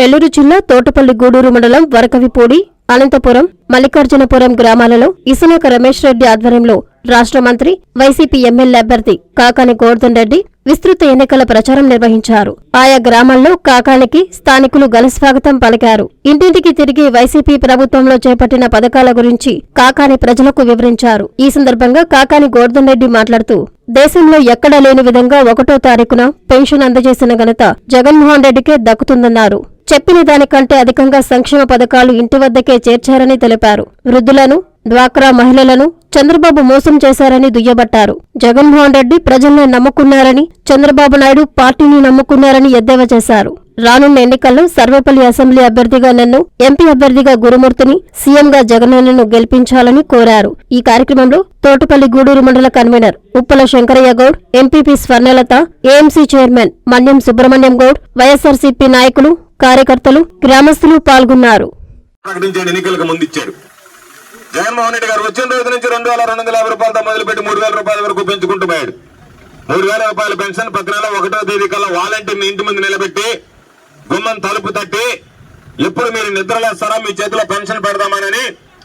నెల్లూరు జిల్లా తోటపల్లి గూడూరు మండలం వరకవిపూడి అనంతపురం మల్లికార్జునపురం గ్రామాలలో ఇసునక రమేష్ రెడ్డి ఆధ్వర్యంలో రాష్ట్ర మంత్రి వైసీపీ ఎమ్మెల్యే అభ్యర్థి కాకాని గోవర్ధన్ రెడ్డి విస్తృత ఎన్నికల ప్రచారం నిర్వహించారు. ఆయా గ్రామాల్లో కాకానికి స్థానికులు ఘనస్వాగతం పలికారు. ఇంటింటికి తిరిగి వైసీపీ ప్రభుత్వంలో చేపట్టిన పథకాల గురించి కాకాని ప్రజలకు వివరించారు. ఈ సందర్భంగా కాకాని గోవర్ధన్ రెడ్డి మాట్లాడుతూ దేశంలో ఎక్కడా లేని విధంగా ఒకటో తారీఖున పెన్షన్ అందజేసిన ఘనత జగన్మోహన్ రెడ్డికే దక్కుతుందన్నారు. చెప్పిన దానికంటే అధికంగా సంక్షేమ పథకాలు ఇంటి వద్దకే చేర్చారని తెలిపారు. వృద్ధులను డ్వాక్రా మహిళలను చంద్రబాబు మోసం చేశారని దుయ్యబట్టారు. జగన్మోహన్ రెడ్డి ప్రజల్ని నమ్ముకున్నారని చంద్రబాబు నాయుడు పార్టీని నమ్ముకున్నారని ఎద్దేవా చేశారు. రానున్న ఎన్నికల్లో సర్వేపల్లి అసెంబ్లీ అభ్యర్థిగా నన్ను ఎంపీ అభ్యర్థిగా గురుమూర్తిని సీఎంగా జగనన్నను గెలిపించాలని కోరారు. ఈ కార్యక్రమంలో తోటపల్లి గూడూరు మండల convener Uppala Shankaraiah Goud MPP Swarnalatha AMC chairman Manyam Subrahmanyam Goud YSRCP నాయకులు కార్యకర్తలు గ్రామస్తులు పాల్గొన్నారు. ప్రకటించాడు ఎన్నికలకు ముందు ఇచ్చాడు జగన్మోహన్ రెడ్డి గారు వచ్చిన రోజు నుంచి రెండు వేల రెండు వందల యాభై రూపాయలతో మొదలుపెట్టి మూడు వేల రూపాయల వరకు పెంచుకుంటూ పోయాడు. మూడు వేల రూపాయల పెన్షన్ ప్రతి నెల ఒకటో తేదీ కల్లా వాలంటీర్ని ఇంటి ముందు నిలబెట్టి గుమ్మం తలుపు తట్టి ఎప్పుడు మీరు నిద్రలేస్తారా మీ చేతిలో పెన్షన్ పెడదామనని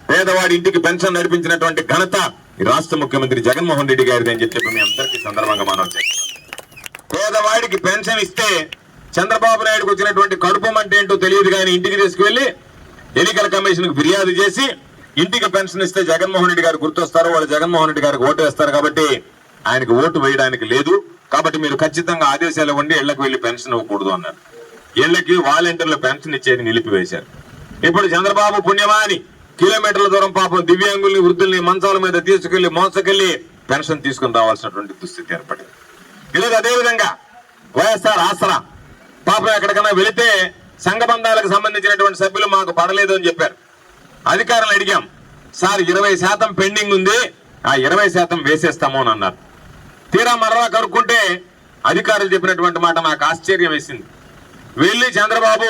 పేదవాడి ఇంటికి పెన్షన్ నడిపించినటువంటి ఘనత ఈ రాష్ట్ర ముఖ్యమంత్రి జగన్మోహన్ రెడ్డి గారిది అని చెప్పి మీ అందరికీ సందర్భంగా మనం పేదవాడికి పెన్షన్ ఇస్తే చంద్రబాబు నాయుడుకు వచ్చినటువంటి కడుపం అంటే ఏంటో తెలియదు కానీ ఇంటికి తీసుకువెళ్ళి ఎన్నికల కమిషన్కు ఫిర్యాదు చేసి ఇంటికి పెన్షన్ ఇస్తే జగన్మోహన్ రెడ్డి గారు గుర్తొస్తారు వాళ్ళు జగన్మోహన్ రెడ్డి గారికి ఓటు వేస్తారు కాబట్టి ఆయనకు ఓటు వేయడానికి లేదు. కాబట్టి మీరు ఖచ్చితంగా ఆదేశాలు ఇవ్వండి ఇళ్ళకు వెళ్ళి పెన్షన్ ఇవ్వకూడదు అన్నారు. ఇళ్ళకి వాలంటీర్లు పెన్షన్ ఇచ్చేది నిలిపివేశారు. ఇప్పుడు చంద్రబాబు పుణ్యమా అని కిలోమీటర్ల దూరం పాపం దివ్యాంగుల్ని వృద్ధుల్ని మంచాల మీద తీసుకెళ్ళి మోసకెళ్ళి పెన్షన్ తీసుకుని రావాల్సినటువంటి దుస్థితి ఏర్పడింది. ఈరోజు అదేవిధంగా వైఎస్ఆర్ ఆసరా పాపం ఎక్కడికైనా వెళితే సంఘ బంధాలకు సంబంధించినటువంటి సభ్యులు మాకు పడలేదు అని చెప్పారు. అధికారులు అడిగాం సార్ ఇరవై శాతం పెండింగ్ ఉంది ఆ ఇరవై శాతం వేసేస్తాము అని అన్నారు. తీరా మరలా కనుక్కుంటే అధికారులు చెప్పినటువంటి మాట నాకు ఆశ్చర్యం వేసింది. వెళ్ళి చంద్రబాబు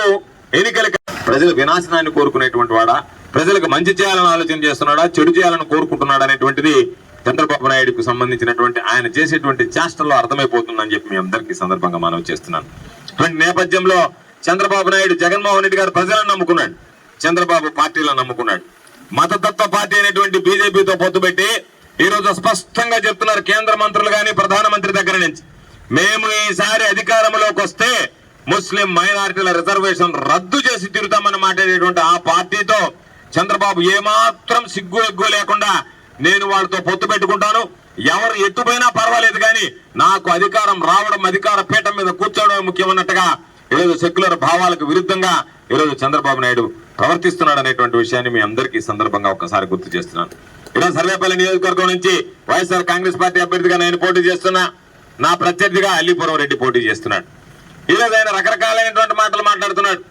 ఎన్నికలకి ప్రజల వినాశనాన్ని కోరుకునేటువంటి వాడా? ప్రజలకు మంచి చేయాలని ఆలోచన చేస్తున్నాడా? చెడు చేయాలని కోరుకుంటున్నాడా అనేటువంటిది చంద్రబాబు నాయుడుకు సంబంధించినటువంటి ఆయన చేసేటువంటి చేష్టల్లో అర్థమైపోతుందని చెప్పి మీ అందరికీ సందర్భంగా మనవి చేస్తున్నాను. నేపథ్యంలో చంద్రబాబు నాయుడు జగన్మోహన్ రెడ్డి గారు ప్రజలను నమ్ముకున్నాడు. చంద్రబాబు పార్టీలను నమ్ముకున్నాడు. మతతత్వ పార్టీ అనేటువంటి బీజేపీతో పొత్తు పెట్టి ఈరోజు స్పష్టంగా చెప్తున్నారు కేంద్ర మంత్రులు కానీ ప్రధానమంత్రి దగ్గర నుంచి. మేము ఈసారి అధికారంలోకి వస్తే ముస్లిం మైనారిటీల రిజర్వేషన్ రద్దు చేసి తిరుగుతామని మాట్లాడేటువంటి ఆ పార్టీతో చంద్రబాబు ఏమాత్రం సిగ్గు ఎగ్గు లేకుండా నేను వాళ్ళతో పొత్తు పెట్టుకుంటాను. ఎవరు ఎట్టుపోయినా పర్వాలేదు కానీ నాకు అధికారం రావడం అధికార పీఠం మీద కూర్చోవడం ముఖ్యమన్నట్టుగా ఈరోజు సెక్యులర్ భావాలకు విరుద్ధంగా ఈరోజు చంద్రబాబు నాయుడు ప్రవర్తిస్తున్నాడు అనేటువంటి విషయాన్ని మీ అందరికీ సందర్భంగా ఒకసారి గుర్తు చేస్తున్నాను. ఈరోజు సర్వేపల్లి నియోజకవర్గం నుంచి వైఎస్ఆర్ కాంగ్రెస్ పార్టీ అభ్యర్థిగా నేను పోటీ చేస్తున్నా. నా ప్రత్యర్థిగా అల్లీపురం రెడ్డి పోటీ చేస్తున్నాడు. ఈరోజు ఆయన రకరకాలైనటువంటి మాటలు మాట్లాడుతున్నాడు.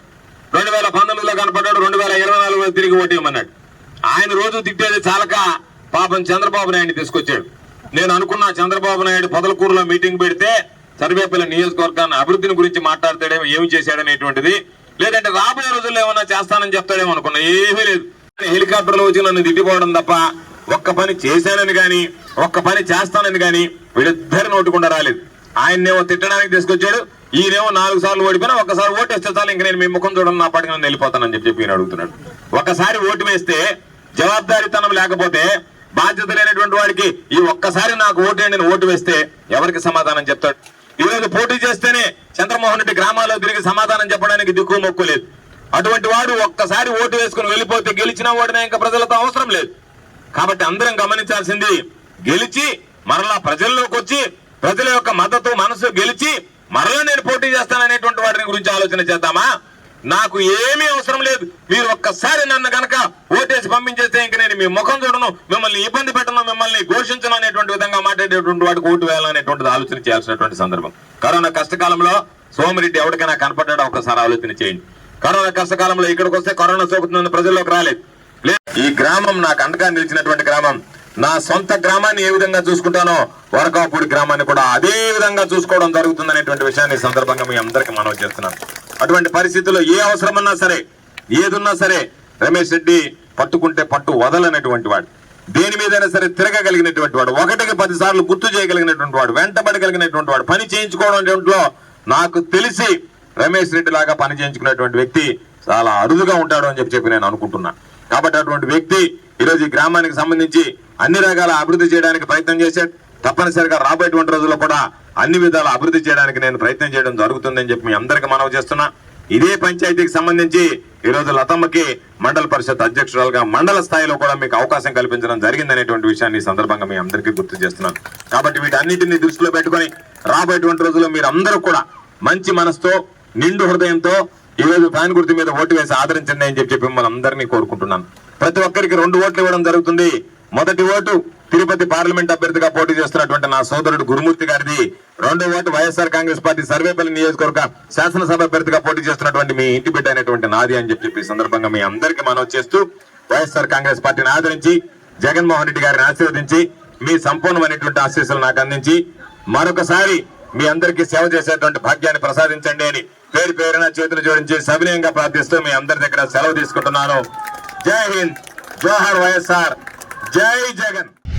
రెండు వేల పంతొమ్మిదిలో కనపడ్డాడు రెండు వేల ఇరవై నాలుగులో తిరిగి ఓటు ఇవ్వమన్నాడు. ఆయన రోజు తిట్టేది చాలక పాపం చంద్రబాబు నాయుడిని తీసుకొచ్చాడు. నేను అనుకున్నా చంద్రబాబు నాయుడు పొదలకూరులో మీటింగ్ పెడితే సర్వేపల్లి నియోజకవర్గాన్ని అభివృద్ధిని గురించి మాట్లాడతాడేమో ఏమి చేశాడనేటువంటిది. లేదంటే రాబోయే రోజుల్లో ఏమన్నా చేస్తానని చెప్తాడేమో అనుకున్నా. ఏమీ లేదు. హెలికాప్టర్లో వచ్చి నన్ను తిట్టిపోవడం తప్ప ఒక్క పని చేశానని కానీ ఒక్క పని చేస్తానని కానీ వీళ్ళిద్దరు నోటుకుండా రాలేదు. ఆయన్నేమో తిట్టడానికి తీసుకొచ్చాడు. ఈయనేమో నాలుగు సార్లు ఓడిపోయినా ఒక్కసారి ఓటు వేస్తే చాలు ఇంక నేను మీ ముఖం చూడడం నా పాటికి నేను వెళ్ళిపోతానని చెప్పి చెప్పి అడుగుతున్నాడు. ఒకసారి ఓటు వేస్తే జవాబారితనం లేకపోతే బాధ్యత లేనటువంటి వాడికి ఈ ఒక్కసారి నాకు ఓటు వేయండి ఓటు వేస్తే ఎవరికి సమాధానం చెప్తాడు? ఈ రోజు పోటీ చేస్తేనే చంద్రమోహన్ రెడ్డి గ్రామాల్లో తిరిగి సమాధానం చెప్పడానికి దిక్కు మొక్కు లేదు. అటువంటి వాడు ఒక్కసారి ఓటు వేసుకుని వెళ్ళిపోతే గెలిచిన వాడినా ఇంకా ప్రజలతో అవసరం లేదు. కాబట్టి అందరం గమనించాల్సింది గెలిచి మరలా ప్రజల్లోకి వచ్చి ప్రజల యొక్క మద్దతు మనసు గెలిచి మరలా నేను పోటీ చేస్తాననేటువంటి వాటిని గురించి ఆలోచన చేద్దామా? నాకు ఏమీ అవసరం లేదు. మీరు ఒక్కసారి నన్ను గనక ఓటేసి పంపించేస్తే ఇంక నేను మీ ముఖం చూడను మిమ్మల్ని ఇబ్బంది పెట్టను మిమ్మల్ని ఘోషించను అనేటువంటి విధంగా మాట్లాడేటువంటి వాడికి ఓటు వేయాలనేటువంటిది ఆలోచన చేయాల్సినటువంటి సందర్భం. కరోనా కష్టకాలంలో సోమిరెడ్డి ఎవరికైనా కనపడ్డా ఒకసారి ఆలోచన చేయండి. కరోనా కష్టకాలంలో ఇక్కడికి వస్తే కరోనా సోకుతుందని ప్రజల్లోకి రాలేదు. లే- ఈ గ్రామం నాకు అండగా నిలిచినటువంటి గ్రామం. నా సొంత గ్రామాన్ని ఏ విధంగా చూసుకుంటానో వరకాపూడి గ్రామాన్ని కూడా అదే విధంగా చూసుకోవడం జరుగుతుంది అనేటువంటి విషయాన్ని సందర్భంగా మీ అందరికీ మనవి చేస్తున్నాను. అటువంటి పరిస్థితుల్లో ఏ అవసరమన్నా సరే ఏదున్నా సరే రమేష్ రెడ్డి పట్టుకుంటే పట్టు వదలనటువంటి వాడు. దేని మీదైనా సరే తిరగగలిగినటువంటి వాడు ఒకటికి పది సార్లు గుర్తు చేయగలిగినటువంటి వాడు వెంటబడగలిగినటువంటి వాడు పని చేయించుకోవడం దాంట్లో నాకు తెలిసి రమేష్ రెడ్డి లాగా పని చేయించుకునేటువంటి వ్యక్తి చాలా అరుదుగా ఉంటాడు అని చెప్పి చెప్పి నేను అనుకుంటున్నా. కాబట్టి అటువంటి వ్యక్తి ఈరోజు ఈ గ్రామానికి సంబంధించి అన్ని రకాల అభివృద్ధి చేయడానికి ప్రయత్నం చేశాడు. తప్పనిసరిగా రాబోయేటువంటి రోజుల్లో కూడా అన్ని విధాల అభివృద్ధి చేయడానికి నేను ప్రయత్నం చేయడం జరుగుతుందని చెప్పి మీ అందరికీ మనవి చేస్తున్నా. ఇదే పంచాయతీకి సంబంధించి ఈరోజు లతమ్మకి మండల పరిషత్ అధ్యక్షురాలుగా మండల స్థాయిలో కూడా మీకు అవకాశం కల్పించడం జరిగిందనేటువంటి విషయాన్ని ఈ సందర్భంగా మీ అందరికీ గుర్తు చేస్తున్నాను. కాబట్టి వీటన్నిటిని దృష్టిలో పెట్టుకొని రాబోయేటువంటి రోజుల్లో మీరు అందరూ కూడా మంచి మనసుతో నిండు హృదయంతో ఈ రోజు ఫ్యాన్ గుర్తు మీద ఓటు వేసి ఆదరించండి అని చెప్పి మిమ్మల్ని అందరినీ కోరుకుంటున్నాను. ప్రతి ఒక్కరికి రెండు ఓట్లు ఇవ్వడం జరుగుతుంది. మొదటి ఓటు తిరుపతి పార్లమెంట్ అభ్యర్థిగా పోటీ చేస్తున్నటువంటి నా సోదరుడు గురుమూర్తి గారిది రెండో vote YSR Congress party Sarvepalli నియోజకవర్గ శాసనసభ అభ్యర్థిగా పోటీ చేస్తున్నటువంటి మీ ఇంటి బిడ్డ అయినటువంటి నాది అని చెప్పి సందర్భంగా మీ అందరికీ మనవి చేస్తూ వైఎస్ఆర్ కాంగ్రెస్ పార్టీని ఆదరించి జగన్మోహన్ రెడ్డి గారిని ఆశీర్వదించి మీ సంపూర్ణమైనటువంటి ఆశీస్సులు నాకు అందించి మరొకసారి మీ అందరికీ సేవ చేసేటువంటి భాగ్యాన్ని ప్రసాదించండి అని పేరు పేరున చేతులు జోడించి సవినయంగా ప్రార్థిస్తూ మీ అందరి దగ్గర సెలవు తీసుకుంటున్నాను. జై హింద్. జోహర్ వైఎస్ఆర్. జై జగన్.